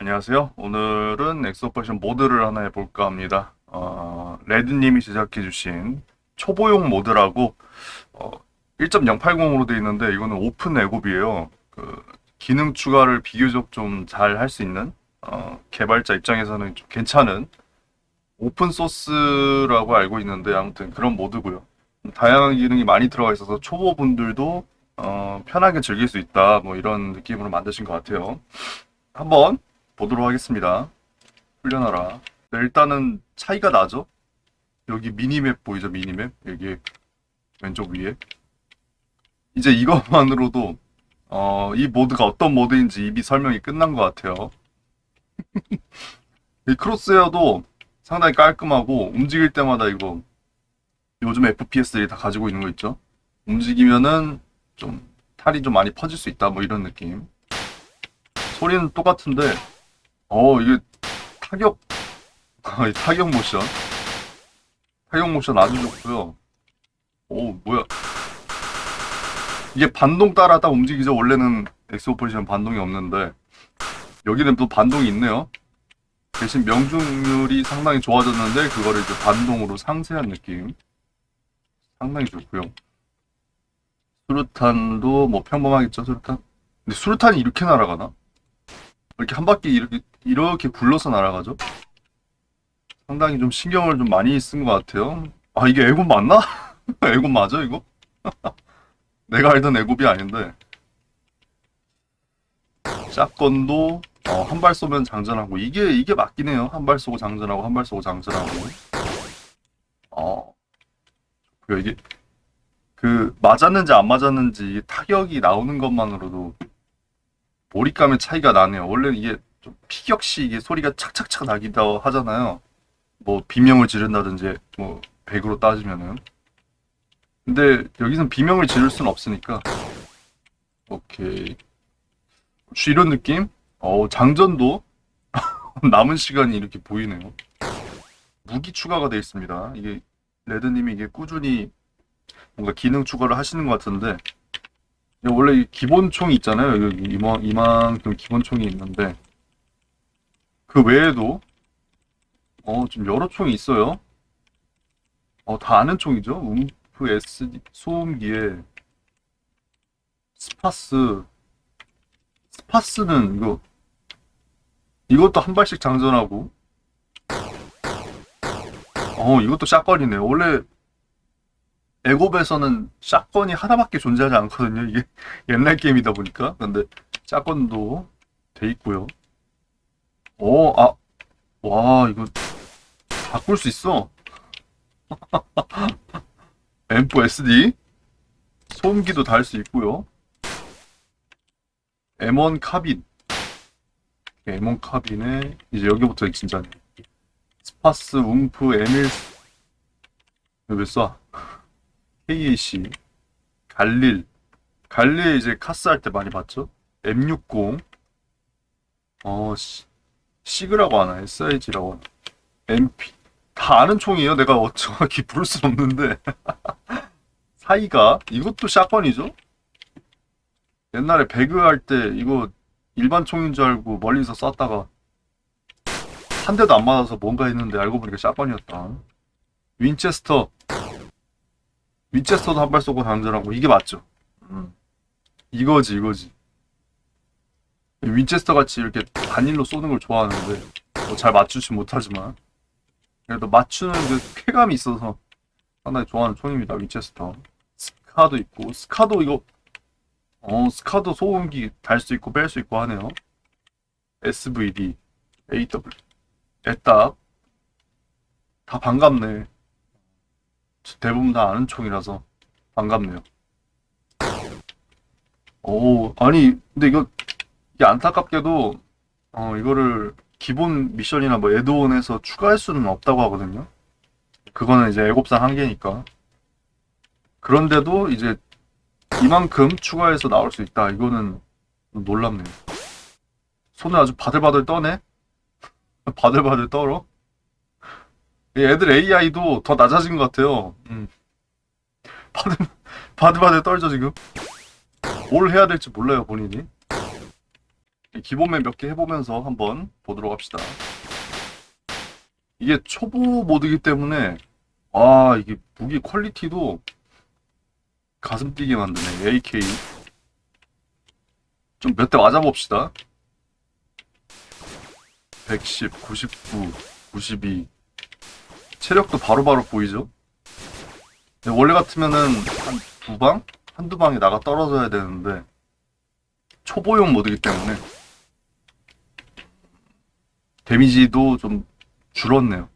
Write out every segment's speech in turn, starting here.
안녕하세요. 오늘은 엑소퍼션 모드를 하나 해볼까 합니다. 어, 레드님이 제작해주신 초보용 모드라고 어, 1.080으로 되어 있는데 이거는 오픈 애굽이에요. 그 기능 추가를 비교적 좀 잘 할 수 있는 어, 개발자 입장에서는 좀 괜찮은 오픈 소스라고 알고 있는데 아무튼 그런 모드고요. 다양한 기능이 많이 들어가 있어서 초보분들도 어, 편하게 즐길 수 있다. 뭐 이런 느낌으로 만드신 것 같아요. 한번 보도록 하겠습니다. 훈련하라. 네, 일단은 차이가 나죠? 여기 미니맵 보이죠? 미니맵? 여기 왼쪽 위에. 이제 이것만으로도 어, 이 모드가 어떤 모드인지 이미 설명이 끝난 것 같아요. 이 크로스웨어도 상당히 깔끔하고 움직일 때마다 이거 요즘 FPS들이 다 가지고 있는 거 있죠? 움직이면은 좀 탈이 좀 많이 퍼질 수 있다 뭐 이런 느낌. 소리는 똑같은데 어, 이게 타격, 아, 이 타격 모션. 타격 모션 아주 좋고요. 오, 뭐야. 이게 반동 따라 딱 움직이죠. 원래는 엑스오퍼레이션 반동이 없는데, 여기는 또 반동이 있네요. 대신 명중률이 상당히 좋아졌는데, 그거를 이제 반동으로 상쇄한 느낌. 상당히 좋고요. 수류탄도 뭐 평범하겠죠, 수류탄? 근데 수류탄이 이렇게 날아가나? 이렇게 한 바퀴 이렇게 이렇게 굴러서 날아가죠? 상당히 좀 신경을 좀 많이 쓴 것 같아요. 아 이게 애굽 맞나? 애굽 맞아 이거? 내가 알던 애굽이 아닌데 샷건도 어, 한 발 쏘면 장전하고 이게 이게 맞긴 해요. 한 발 쏘고 장전하고 한 발 쏘고 장전하고 어그 이게 그 맞았는지 안 맞았는지 타격이 나오는 것만으로도 몰입감의 차이가 나네요. 원래 이게 좀 피격시 이게 소리가 착착착 나기도 하잖아요. 뭐 비명을 지른다든지 뭐 백으로 따지면은. 근데 여기선 비명을 지를 수는 없으니까. 오케이. 이런 느낌? 어, 장전도 남은 시간이 이렇게 보이네요. 무기 추가가 되어 있습니다. 이게 레드님이 이게 꾸준히 뭔가 기능 추가를 하시는 것 같은데 원래 이 기본 총이 있잖아요. 이만큼 기본 총이 있는데 그 외에도 어, 좀 여러 총이 있어요. 어, 다 아는 총이죠. 움프 SD 소음기에 스파스 스파스는 이거 이것도 한 발씩 장전하고 어, 이것도 샷건이네요. 원래 애곱에서는 샷건이 하나밖에 존재하지 않거든요. 이게 옛날 게임이다 보니까. 근데 샷건도 돼 있고요. 오, 아, 와, 이거 바꿀 수 있어. M4 SD 소음기도 달 수 있고요. M1 카빈 M1 카빈에 이제 여기부터 진짜 스파스, 움프, M1 왜 쏴? KAC, 갈릴, 갈릴 이제 카스 할 때 많이 봤죠? M60, 어, 시, 시그라고 하나, SIG라고 하나, MP, 다 아는 총이에요. 내가 어- 정확히 부를 순 없는데. 사이가, 이것도 샷건이죠? 옛날에 배그 할 때 이거 일반 총인 줄 알고 멀리서 쐈다가 한 대도 안 맞아서 뭔가 했는데 알고 보니까 샷건이었다. 윈체스터, 위체스터도 한 발 쏘고 장전하고 이게 맞죠? 음. 이거지 이거지 윈체스터 같이 이렇게 단일로 쏘는 걸 좋아하는데 뭐 잘 맞추지 못하지만 그래도 맞추는 그 쾌감이 있어서 상당히 좋아하는 총입니다 윈체스터. 스카도 있고 스카도 이거 어 스카도 소음기 달 수 있고 뺄 수 있고 하네요. SVD AW 애답 다 반갑네. 대부분 다 아는 총이라서 반갑네요. 오, 아니, 근데 이거, 이게 안타깝게도, 어, 이거를 기본 미션이나 뭐 애드온에서 추가할 수는 없다고 하거든요. 그거는 이제 애곱상 한계니까. 그런데도 이제 이만큼 추가해서 나올 수 있다. 이거는 놀랍네요. 손을 아주 바들바들 떠네? 바들바들 떨어? 이 애들 AI도 더 낮아진 것 같아요. 음. 바들, 바들바들 떨죠, 지금. 뭘 해야 될지 몰라요, 본인이. 기본맵 몇 개 해보면서 한번 보도록 합시다. 이게 초보 모드이기 때문에 아 이게 무기 퀄리티도 가슴 뛰게 만드네 AK 좀 몇 대 맞아봅시다. 110, 99, 92 체력도 바로바로 보이죠? 근데 원래 같으면은 한 두 방? 한두 방이 나가 떨어져야 되는데 초보용 모드이기 때문에 데미지도 좀 줄었네요.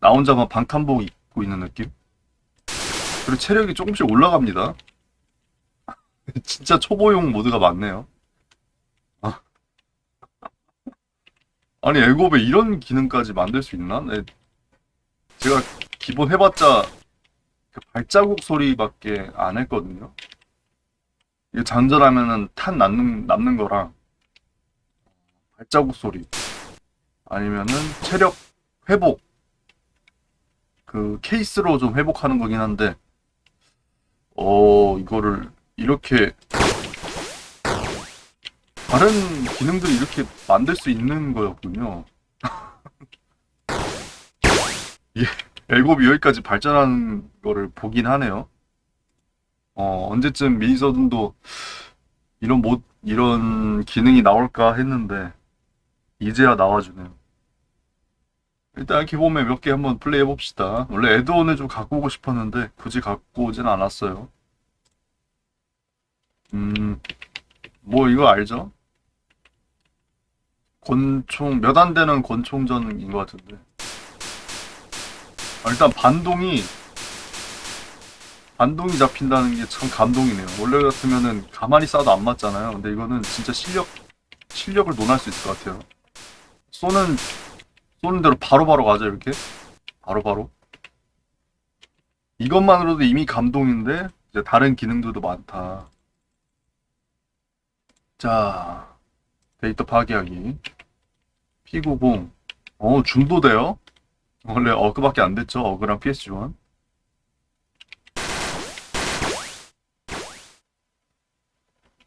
나 혼자만 방탄복 입고 있는 느낌? 그리고 체력이 조금씩 올라갑니다. 진짜 초보용 모드가 많네요. 아. 아니, 에고에 이런 기능까지 만들 수 있나? 네. 제가 기본 해봤자 그 발자국 소리밖에 안 했거든요. 이게 장전하면은 탄 남는, 남는 거랑 발자국 소리 아니면은 체력 회복 그 케이스로 좀 회복하는 거긴 한데 어 이거를 이렇게 다른 기능들이 이렇게 만들 수 있는 거였군요. 예, 엘곱이 여기까지 발전한 거를 보긴 하네요. 어, 언제쯤 미니서든도 이런 모 이런 기능이 나올까 했는데 이제야 나와주네요. 일단 기본맵 몇 개 한번 플레이 해봅시다. 원래 에드온을 좀 갖고 오고 싶었는데 굳이 갖고 오진 않았어요. 음, 뭐 이거 알죠? 권총 몇 안 되는 권총전인 것 같은데. 아, 일단 반동이 반동이 잡힌다는 게 참 감동이네요. 원래 같으면은 가만히 쏴도 안 맞잖아요. 근데 이거는 진짜 실력 실력을 논할 수 있을 것 같아요. 쏘는 쏘는 대로 바로바로 가죠 이렇게? 바로바로? 이것만으로도 이미 감동인데 이제 다른 기능들도 많다. 자 데이터 파괴하기. P90 어 중도돼요? 원래 어그밖에 안 됐죠 어그랑 PSG1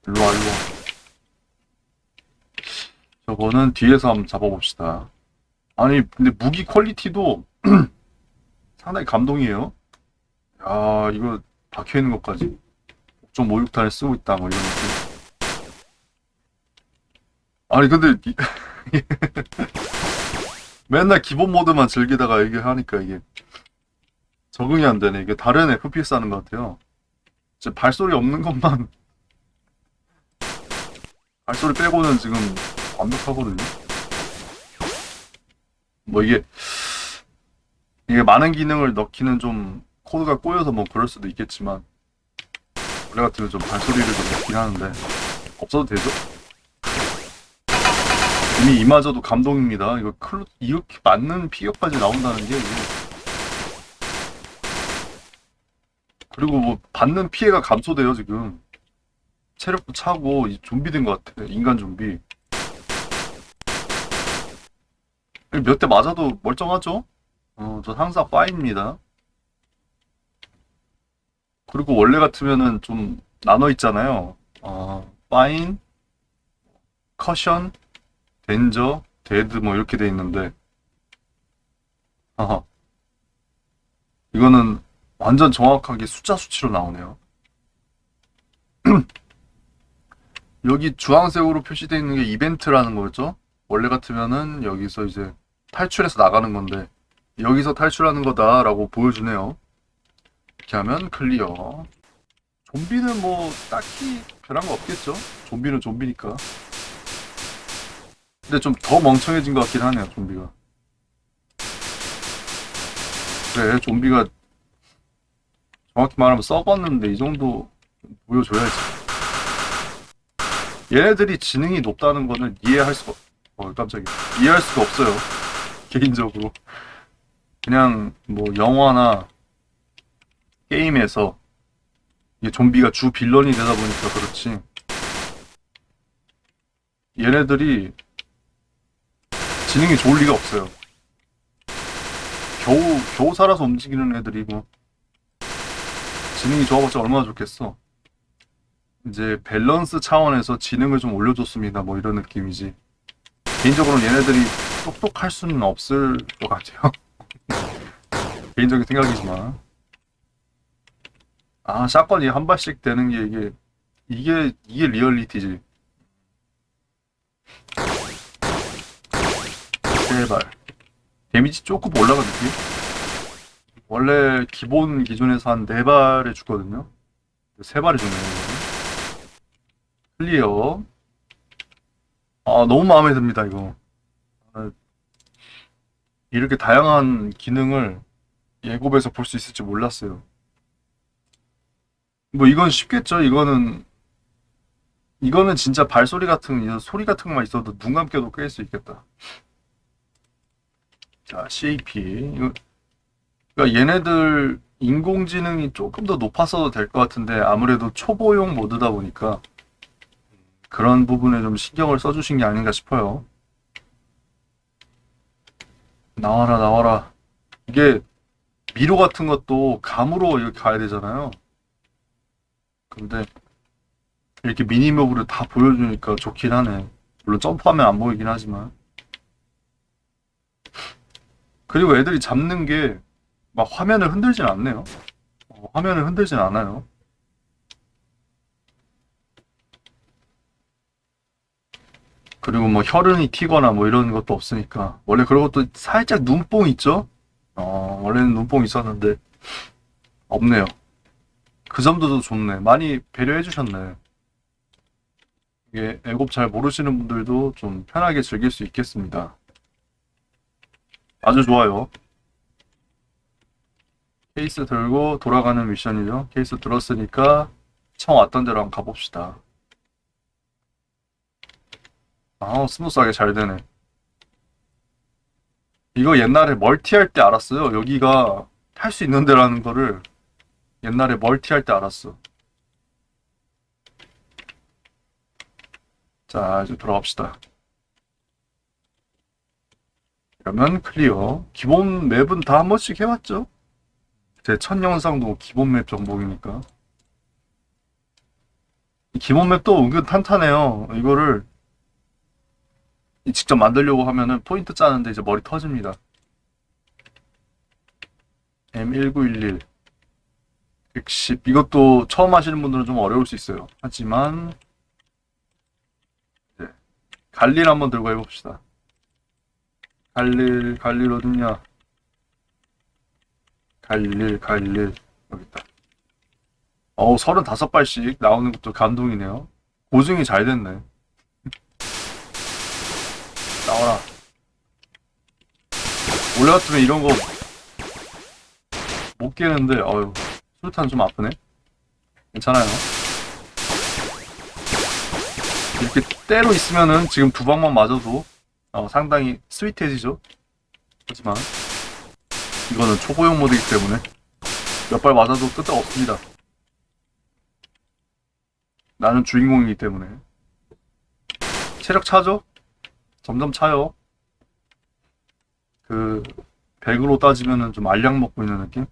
일로와 일로와. 저거는 뒤에서 한번 잡아봅시다 아니, 근데 무기 퀄리티도 상당히 감동이에요. 야, 이거 박혀 있는 것까지 5.56탄을 쓰고 있다, 뭐 이런 느낌. 아니, 근데 이- 맨날 기본 모드만 즐기다가 이게 하니까 이게 적응이 안 되네. 이게 다른 FPS 하는 것 같아요. 진짜 발소리 없는 것만 발소리 빼고는 지금 완벽하거든요. 뭐 이게 이게 많은 기능을 넣기는 좀 코드가 꼬여서 뭐 그럴 수도 있겠지만 원래 같으면 좀 발소리를 좀 넣긴 하는데 없어도 되죠? 이미 이마저도 감동입니다. 이거 클 이렇게 맞는 피격까지 나온다는 게 그리고 뭐 받는 피해가 감소돼요 지금 체력도 차고 이 좀비 된 것 같아 인간 좀비 몇 대 맞아도 멀쩡하죠? 어, 저 항상 파입니다. 그리고 원래 같으면은 좀 나눠 있잖아요. 어, 파인, 커션, 덴저, 데드 뭐 이렇게 돼 있는데, 아하. 이거는 완전 정확하게 숫자 수치로 나오네요. 여기 주황색으로 표시되어 있는 게 이벤트라는 거죠. 원래 같으면은 여기서 이제 탈출해서 나가는 건데 여기서 탈출하는 거다라고 보여주네요. 이렇게 하면 클리어. 좀비는 뭐 딱히 별한 거 없겠죠? 좀비는 좀비니까. 근데 좀 더 멍청해진 것 같긴 하네요, 좀비가. 그래, 좀비가 정확히 말하면 썩었는데 이 정도 보여줘야지. 얘네들이 지능이 높다는 거는 이해할 수가, 어, 깜짝이야. 이해할 수가 없어요. 개인적으로 그냥 뭐 영화나 게임에서 이게 좀비가 주 빌런이 되다 보니까 그렇지 얘네들이 지능이 좋을 리가 없어요 겨우 겨우 살아서 움직이는 애들이고 지능이 좋아봤자 얼마나 좋겠어 이제 밸런스 차원에서 지능을 좀 올려줬습니다. 뭐 이런 느낌이지. 개인적으로는 얘네들이 똑똑할 수는 없을 것 같아요. 개인적인 생각이지만. 아, 샷건이 한 발씩 되는 게 이게, 이게, 이게 리얼리티지. 제발. 데미지 조금 올라간 느낌? 원래 기본 기준에서 한 4발에 주거든요. 3발에 주네요. 클리어. 아, 너무 마음에 듭니다, 이거. 아, 이렇게 다양한 기능을 예고에서 볼 수 있을지 몰랐어요. 뭐 이건 쉽겠죠. 이거는 이거는 진짜 발소리 같은 소리 같은 것만 있어도 눈 감겨도 깰 수 있겠다. 자, CAP. 그러니까 얘네들 인공지능이 조금 더 높아서 될것 같은데 아무래도 초보용 모드다 보니까 그런 부분에 좀 신경을 써주신 게 아닌가 싶어요. 나와라, 나와라. 이게 미로 같은 것도 감으로 이렇게 가야 되잖아요. 근데 이렇게 미니맵으로 다 보여주니까 좋긴 하네. 물론 점프하면 안 보이긴 하지만. 그리고 애들이 잡는 게 막 화면을 흔들진 않네요. 어, 화면을 흔들진 않아요. 그리고 뭐 혈흔이 튀거나 뭐 이런 것도 없으니까. 원래 그런 것도 살짝 눈뽕 있죠? 어, 원래는 눈뽕 있었는데 없네요. 그 점도 좋네. 많이 배려해 주셨네. 이게 애곱 잘 모르시는 분들도 좀 편하게 즐길 수 있겠습니다. 아주 좋아요. 케이스 들고 돌아가는 미션이죠. 케이스 들었으니까 처음 왔던 데로 한번 가봅시다. 아, 스무스하게 잘 되네. 이거 옛날에 멀티 할 때 알았어요. 여기가 탈수 있는 데라는 거를 옛날에 멀티 할 때 알았어. 자, 이제 돌아갑시다. 그러면 클리어. 기본 맵은 다 한 번씩 해봤죠? 제 첫 영상도 기본 맵 정복이니까. 이 기본 맵도 은근 탄탄해요. 이거를 직접 만들려고 하면은 포인트 짜는데 이제 머리 터집니다. M1911 110 이것도 처음 하시는 분들은 좀 어려울 수 있어요. 하지만 이제 갈릴 한번 들고 해봅시다. 갈릴 갈릴 어딨냐? 갈릴 갈릴 여기 있다. 어우 35발씩 나오는 것도 감동이네요. 고증이 잘 됐네. 나와라. 원래 같으면 이런 거 못 깨는데, 어휴, 술탄 좀 아프네. 괜찮아요. 이렇게 때로 있으면은 지금 두 방만 맞아도 어, 상당히 스윗해지죠. 하지만 이거는 초보용 모드이기 때문에 몇 발 맞아도 끄떡 없습니다. 나는 주인공이기 때문에 체력 차죠? 점점 차요. 그 100으로 따지면은 좀 알약 먹고 있는 느낌?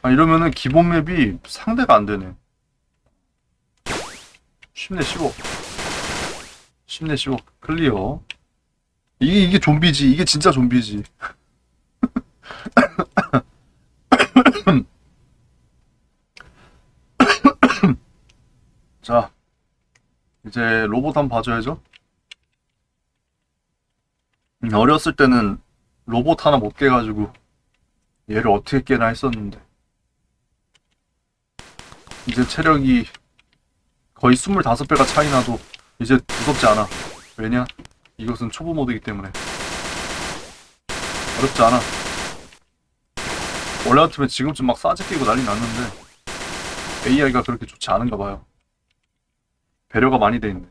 아 이러면은 기본 맵이 상대가 안 되네. 쉽네 쉬워. 쉽네 쉬워. 클리어. 이게 이게 좀비지. 이게 진짜 좀비지. 자, 이제 로봇 한번 봐줘야죠. 음, 어렸을 때는 로봇 하나 못 깨가지고 얘를 어떻게 깨나 했었는데 이제 체력이 거의 25배가 차이 나도 이제 무섭지 않아. 왜냐? 이것은 초보 모드이기 때문에 어렵지 않아. 원래 같으면 지금쯤 막 싸지 끼고 난리 났는데 AI가 그렇게 좋지 않은가 봐요. 배려가 많이 돼 있네.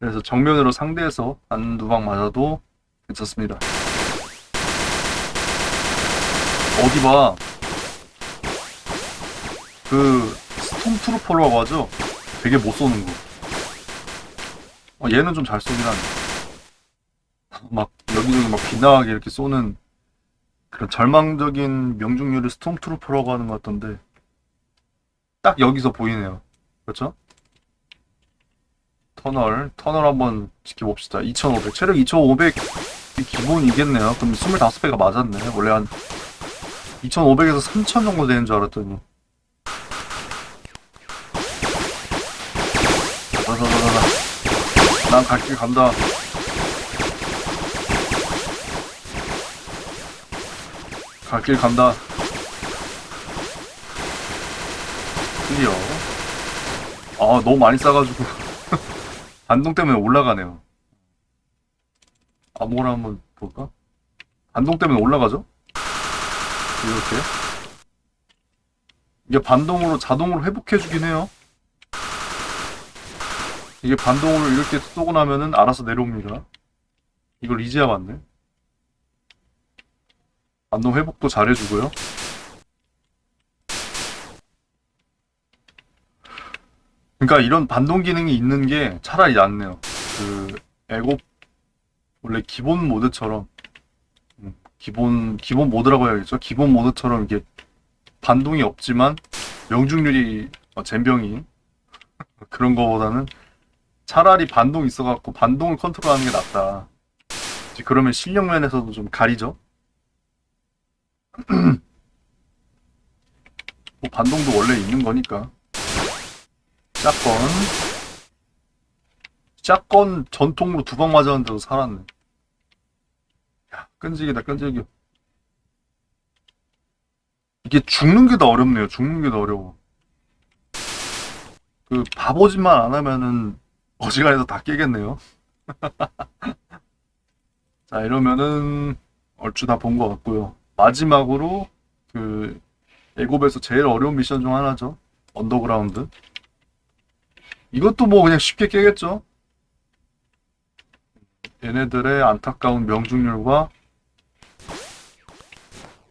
그래서 정면으로 상대해서 한두 방 맞아도 괜찮습니다. 어디 봐. 그 스톰트루퍼라고 하죠? 되게 못 쏘는 거. 어, 얘는 좀 잘 쏘긴 하네. 막 여기저기 막 빗나가게 이렇게 쏘는 그런 절망적인 명중률을 스톰트루퍼라고 하는 것 같던데 딱 여기서 보이네요. 그렇죠? 터널, 터널 한번 지켜봅시다. 2500, 체력 2500이 기본이겠네요. 그럼 25배가 맞았네. 원래 한 2500에서 3000 정도 되는 줄 알았더니. 자자자자자. 난갈 길 간다. 갈 길 간다. 클리어. 아, 너무 많이 싸가지고. 반동 때문에 올라가네요. 아무거나 한번 볼까? 반동 때문에 올라가죠? 이렇게. 이게 반동으로 자동으로 회복해주긴 해요. 이게 반동으로 이렇게 쏘고 나면은 알아서 내려옵니다. 이걸 이제야 봤네. 반동 회복도 잘해주고요. 그러니까 이런 반동 기능이 있는 게 차라리 낫네요. 그 에고 원래 기본 모드처럼 음, 기본 기본 모드라고 해야겠죠. 기본 모드처럼 이게 반동이 없지만 명중률이 어, 잼병이 그런 거보다는 차라리 반동 있어갖고 반동을 컨트롤하는 게 낫다. 이제 그러면 실력 면에서도 좀 가리죠. 뭐 반동도 원래 있는 거니까. 샷건. 샷건 전통으로 두 방 맞았는데도 살았네. 야, 끈질기다, 끈질겨. 이게 죽는 게 더 어렵네요. 죽는 게 더 어려워. 그 바보짓만 안 하면은 어지간해서 다 깨겠네요. 자, 이러면은 얼추 다 본 것 같고요. 마지막으로 그 애곱에서 제일 어려운 미션 중 하나죠. 언더그라운드. 이것도 뭐 그냥 쉽게 깨겠죠. 얘네들의 안타까운 명중률과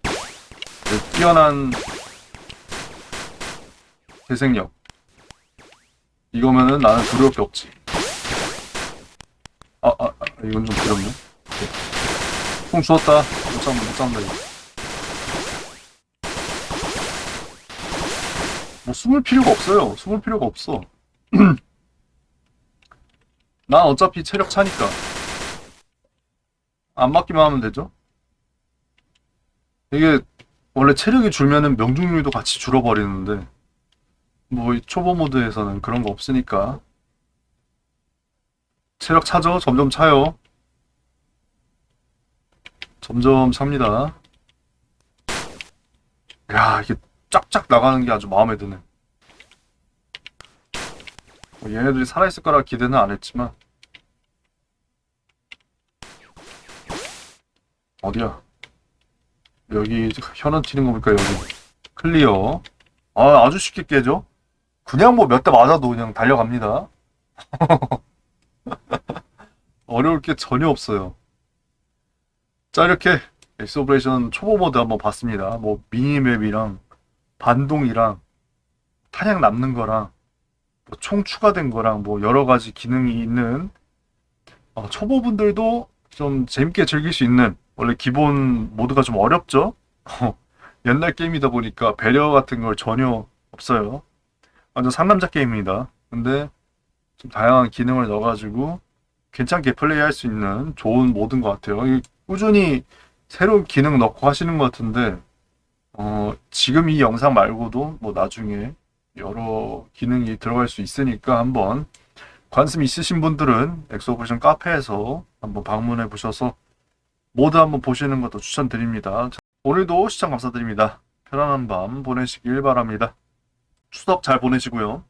그 뛰어난 재생력. 이거면은 나는 두려울 게 없지. 아, 아, 아 이건 좀 두렵네. 총 주웠다. 못 잡는다, 못 잡는다, 이거. 뭐 숨을 필요가 없어요. 숨을 필요가 없어. 난 어차피 체력 차니까. 안 맞기만 하면 되죠. 이게 원래 체력이 줄면은 명중률도 같이 줄어버리는데 뭐이 초보 모드에서는 그런 거 없으니까 체력 차죠? 점점 차요. 점점 찹니다. 야, 이게 쫙쫙 나가는 게 아주 마음에 드네. 뭐 얘네들이 살아있을 거라 기대는 안 했지만 어디야? 여기 현원 튀는 거 보니까 여기 클리어. 아, 아주 쉽게 깨죠? 그냥 뭐 몇 대 맞아도 그냥 달려갑니다. 어려울 게 전혀 없어요. 자, 이렇게 엑스 오퍼레이션 초보 모드 한번 봤습니다. 뭐 미니맵이랑 반동이랑 탄약 남는 거랑 뭐 총 추가된 거랑 뭐 여러 가지 기능이 있는 어, 초보분들도 좀 재밌게 즐길 수 있는 원래 기본 모드가 좀 어렵죠? 옛날 게임이다 보니까 배려 같은 걸 전혀 없어요. 완전 상남자 게임입니다. 근데 좀 다양한 기능을 넣어가지고 괜찮게 플레이할 수 있는 좋은 모드인 것 같아요. 이 꾸준히 새로운 기능 넣고 하시는 것 같은데 어, 지금 이 영상 말고도 뭐 나중에 여러 기능이 들어갈 수 있으니까 한번 관심 있으신 분들은 엑소버전 카페에서 한번 방문해 보셔서 모드 한번 보시는 것도 추천드립니다. 자, 오늘도 시청 감사드립니다. 편안한 밤 보내시길 바랍니다. 추석 잘 보내시고요.